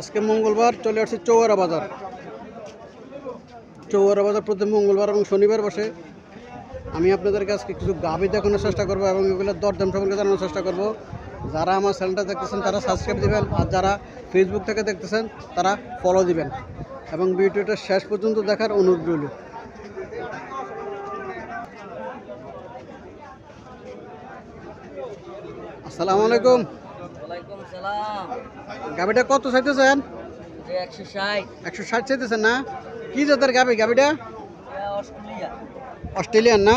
আজকে মঙ্গলবার চলে আসছে চৌয়ারা বাজার। চৌয়ারা বাজার প্রতি মঙ্গলবার এবং শনিবার বসে। আমি আপনাদেরকে আজকে কিছু গাভি দেখানোর চেষ্টা করব এবং এগুলো দরদাম সম্পর্কে জানানোর চেষ্টা করব। যারা আমার চ্যানেলটা দেখতেছেন, তারা সাবস্ক্রাইব দিবেন আর যারা ফেসবুক থেকে দেখতেছেন, তারা ফলো দিবেন। এবং ভিডিওটা শেষ পর্যন্ত দেখার অনুরোধ রইল। আসসালামু আলাইকুম। গাভিটা কত চাইতেছেন? একশো ষাট। চাইতেছেন না? কি জাতের গাভিটা? অস্ট্রেলিয়া। অস্ট্রেলিয়ান না?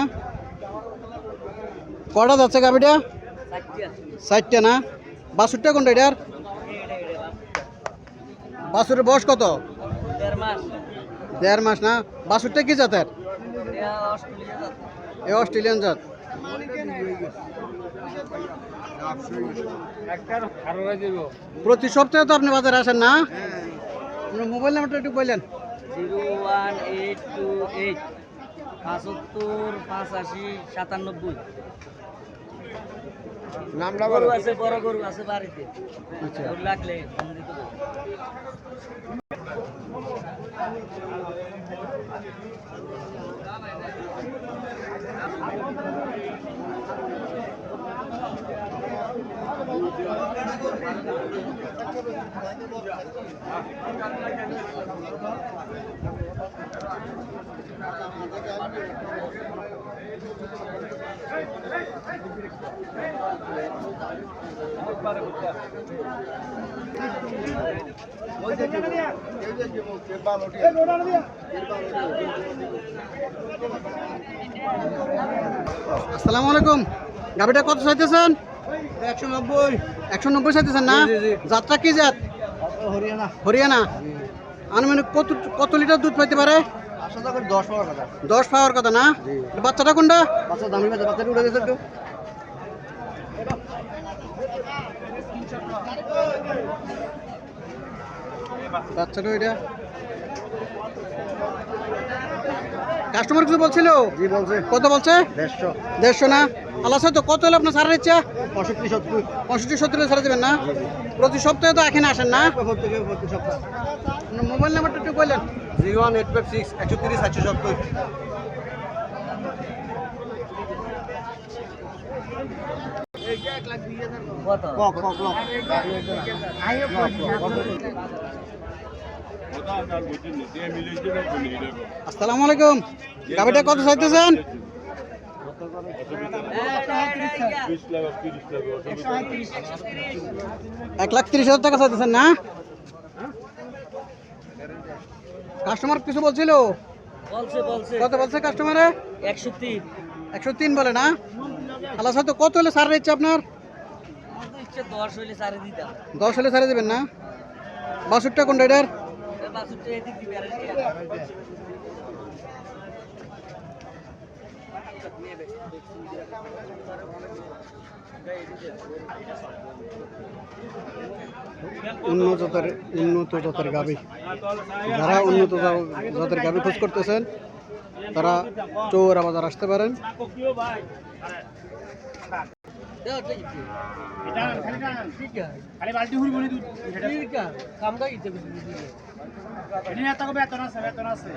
কটা যাচ্ছে চারটা ষাটটা না? বাসুরটা কোনটা এটার? বাসুরের বয়স কত? দেড় মাস। না? বাসুরটা কি জাতের? এ অস্ট্রেলিয়ান জাত। প্রতি সপ্তাহে তো আপনি বাজারে আসেন না? আপনার মোবাইল নাম্বারটা একটু বললেন। Zero one eight two eight পাঁচাত্তর পাঁচাশি সাতানব্বই। নামটা গরু আছে বড় গরু আছে বাড়িতে। আচ্ছা। লাগলে ফোন আসসালামু আলাইকুম। গাভিটা কত চাইতেছেন? একশো নব্বই। একশো নব্বই চাইতেছেন না? যাত্রা কি জাত? হরিয়ানা। হরিয়ানা। আনুমানিক কত কত লিটার দুধ পাইতে পারে? দশ পাওয়ার কথা। না? বাচ্চাটা কোনটা? বাচ্চাটা ওইটা। কাস্টমার কিছু বলছিল? কত বলছে? দেড়শো। দেড়শো না? আল্লাহ তো কত হলে আপনার সারার ইচ্ছা? পঁয়ষট্টি সত্তর। সারা দেবেন না? প্রতি সপ্তাহে তো এখানে আসেন না? মোবাইল নাম্বারটা একটু বললেন। Zero one eight five six একশো তিরিশ একশো সত্তর আসসালামু আলাইকুম। গাভিটা কত চাইতেছেন এক লাখ তিরিশ হাজার টাকা চাইতেছেন না? কাস্টমার কিছু বলছিল? বলছে বলছে। কত বলছে কাস্টমারে? একশো তিন একশো তিন বলে না? আল্লাহ তো কত হলে সার ইচ্ছে আপনার? দশ হলে সারে দেবেন না? বাষট্টা কোন রাইডার এই বাছুরটা এদিক দিবি আর এদিক দিবি। উন্নত উন্নত জাতের গাভি। যারা উন্নত জাতের গাভি খোঁজ করতেছেন, তারা চৌরা বাজার আসতে পারেন। বেতন আছে বেতন আছে।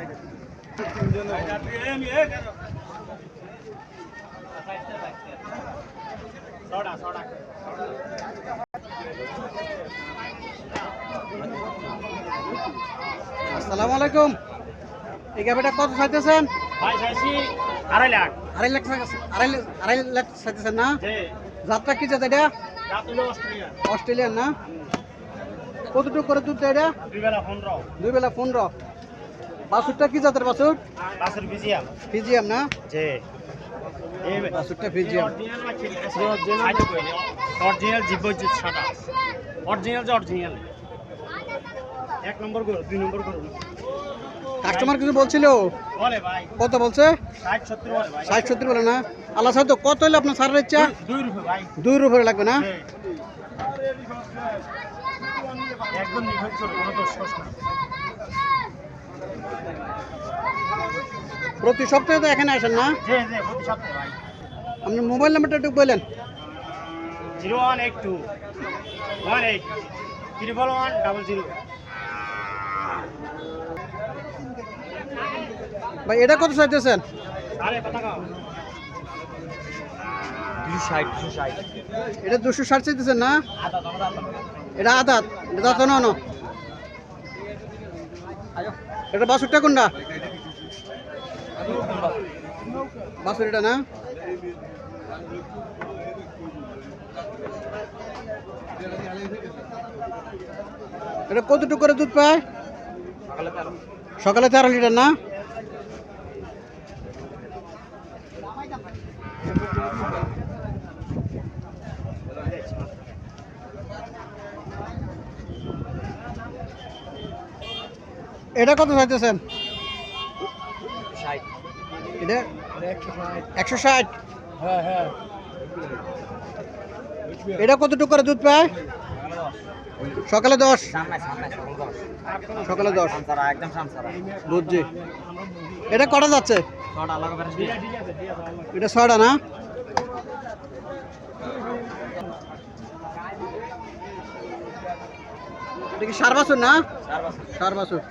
আসসালামু আলাইকুম। এই গাভিটা কত চাইতেছেন? আড়াই লাখ। আড়াই লাখ আড়াই আড়াই লাখ চাইতেছেন না? যাত্রা কি এটা? রাত অস্ট্রেলিয়ান। না? কতটুকু করে দুধ এটা? দুই বেলা পনেরো। দুই বেলা পনেরো। বাছুরটা কি জাতের বাছুর? বাসের বিজিয়াম ফিজিয়াম না? ফিজিয়াম অরিজিনাল জীব সাদা অরিজিনাল যে অরিজিনাল। এক নম্বর করো দুই নম্বর করো। কাস্টমার কিছু বলছিল? কত বলছে? ষাট সত্তর বলে না? আল্লাহ সাহেব তো কত হলে আপনার সারের ইচ্ছা? দুই রুপে লাগবে না? যে। একদম প্রতি সপ্তাহে তো এখানে আসেন না? যে যে প্রতি সপ্তাহে ভাই। আপনার মোবাইল নাম্বারটা একটু বললেন zero one eight two one eight triple one double zero. ভাই এটা কত চাইতেছেন? এটা দুশো ষাট চাইতেছেন না? এটা আদাত এটা দাঁত না না। এটা বাসুরটা কোনটা? বাসুর এটা না? এটা কতটুকু করে দুধ পায়? সকালে তেরো লিটার না? এটা কত চাইতেছেন? এটা? একশো ষাট। হ্যাঁ হ্যাঁ। এটা কতটুকু করে দুধ পায়? সকালে দশ। সকল দশ। সামসারা বুঝছি এটা কটা যাচ্ছে? এটা ছয়টা না? এটা কি সার বাছুর না? সার বাছুর।